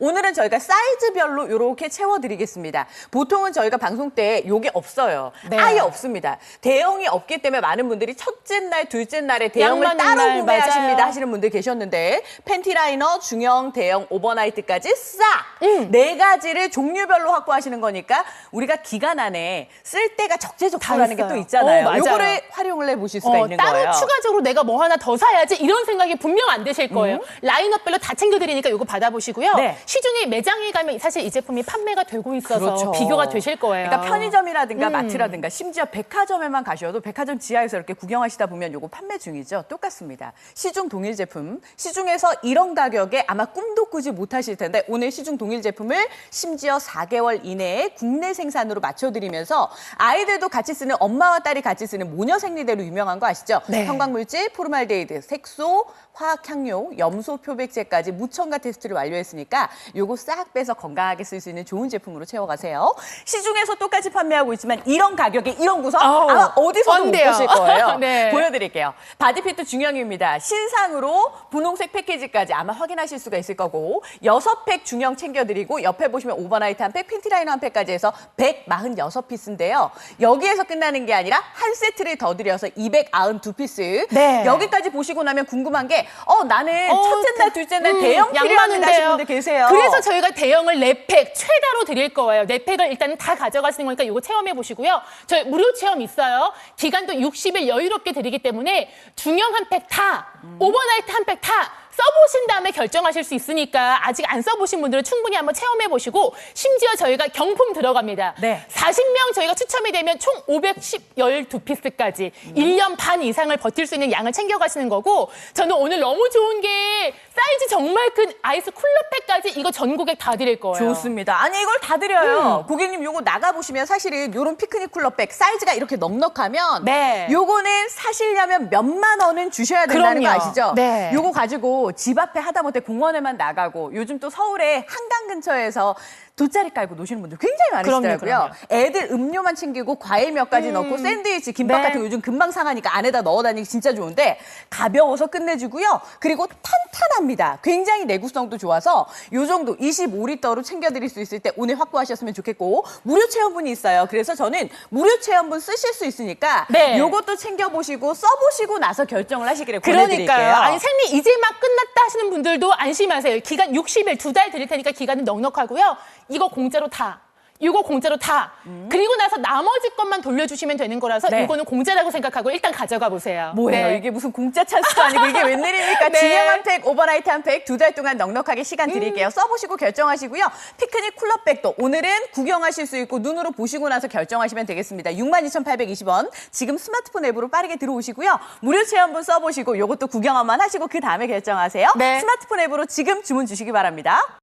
오늘은 저희가 사이즈별로 이렇게 채워드리겠습니다. 보통은 저희가 방송 때 요게 없어요. 네. 아예 없습니다. 대형이 없기 때문에 많은 분들이 첫째 날, 둘째 날에 대형을 따로 날, 구매하십니다 맞아요. 하시는 분들 계셨는데 팬티 라이너, 중형, 대형, 오버나이트까지 싹 음. 네 가지를 종류별로 확보하시는 거니까 우리가 기간 안에 쓸 때가 적재적소라는 게. 또 있잖아요. 어. 요거를 활용을 해보실 수가 어, 있는 따로 거예요. 추가적으로 내가 뭐 하나 더 사야지 이런 생각이 분명 안 드실 거예요. 라인업별로 다 챙겨드리니까 이거 받아보시고요. 음. 네. 시중에 매장에 가면 사실 이 제품이 판매가 되고 있어서 그렇죠. 비교가 되실 거예요. 그러니까 편의점이라든가 음. 마트라든가 심지어 백화점에만 가셔도 백화점 지하에서 이렇게 구경하시다 보면 요거 판매 중이죠. 똑같습니다. 시중 동일 제품. 시중에서 이런 가격에 아마 꿈도 꾸지 못하실 텐데 오늘 시중 동일 제품을 심지어 4개월 이내에 국내 생산으로 맞춰드리면서 아이들도 같이 쓰는 엄마와 딸이 같이 쓰는 모녀 생리대로 유명한 거 아시죠? 네. 형광물질, 포르말데이드, 색소, 화학향료, 염소 표백제까지 무첨가 테스트를 완료했으니까 요거 싹 빼서 건강하게 쓸 수 있는 좋은 제품으로 채워가세요. 시중에서 똑같이 판매하고 있지만 이런 가격에 이런 구성 아우, 아마 어디서도 못. 보실 거예요. 네. 보여드릴게요. 바디피트 중형입니다. 신상으로 분홍색 패키지까지 아마 확인하실 수가 있을 거고 여섯 팩 중형 챙겨드리고 옆에 보시면 오버나이트 한 팩, 팬티라이너 한 팩까지 해서 146피스인데요. 여기에서 끝나는 게 아니라 한 세트를 더 드려서 292피스. 네. 여기까지 보시고 나면 궁금한 게 어, 나는 어, 첫째 날, 둘째 날 음, 대형 양 필요합니다 하시는. 분들 계세요. 그래서 저희가 대형을 네팩 최다로 드릴 거예요. 네 팩을 일단 다 가져가시는 거니까 이거 체험해 보시고요. 저희 무료 체험 있어요. 기간도 60일 여유롭게 드리기 때문에 중형 한 팩 다, 오버나이트 한 팩 다. 써보신 다음에 결정하실 수 있으니까 아직 안 써보신 분들은 충분히 한번 체험해 보시고 심지어 저희가 경품 들어갑니다. 네. 40명 저희가 추첨이 되면 총 510, 12피스까지 음. 1년 반 이상을 버틸 수 있는 양을 챙겨가시는 거고 저는 오늘 너무 좋은 게 사이즈 정말 큰 아이스 쿨러팩까지 이거 전 고객 다 드릴 거예요. 좋습니다. 아니 이걸 다 음. 드려요. 고객님 요거 나가 보시면 사실은 요런 피크닉 쿨러백 사이즈가 이렇게 넉넉하면 네. 요거는 사시려면 몇만 원은 주셔야 된다는 거 그럼요. 아시죠? 네. 요거 가지고 집 앞에 하다못해 공원에만 나가고 요즘 또 서울에 한강 근처에서 돗자리 깔고 노시는 분들 굉장히 많으시더라고요. 그럼요, 애들 음료만 챙기고 과일 몇 가지 넣고 샌드위치, 김밥 네. 같은 거 요즘 금방 상하니까 안에다 넣어 다니기 진짜 좋은데 가벼워서 끝내주고요. 그리고 탄탄합니다. 굉장히 내구성도 좋아서 요 정도 25리터로 챙겨드릴 수 있을 때 오늘 확보하셨으면 좋겠고 무료 체험분이 있어요. 그래서 저는 무료 체험분 쓰실 수 있으니까 네. 요것도 챙겨보시고 써보시고 나서 결정을 하시기를 보내드릴게요. 그러니까요. 아니 생리 이제 막 끝 났다 하시는 분들도 안심하세요. 기간 60일 두 달 드릴 테니까 기간은 넉넉하고요. 이거 공짜로 다. 이거 공짜로 다. 그리고 나서 나머지 것만 돌려주시면 되는 거라서 네. 이거는 공짜라고 생각하고 일단 가져가 보세요. 뭐예요? 네. 이게 무슨 공짜 찬스도 아니고 이게 웬일입니까? 네. 진영 한 팩, 오버나이트 한 팩, 두 달 동안 넉넉하게 시간 드릴게요. 써보시고 결정하시고요. 피크닉 쿨러백도 오늘은 구경하실 수 있고 눈으로 보시고 나서 결정하시면 되겠습니다. 62,820원. 지금 스마트폰 앱으로 빠르게 들어오시고요. 무료 체험분 써보시고 이것도 구경만 하시고 그 다음에 결정하세요. 네. 스마트폰 앱으로 지금 주문 주시기 바랍니다.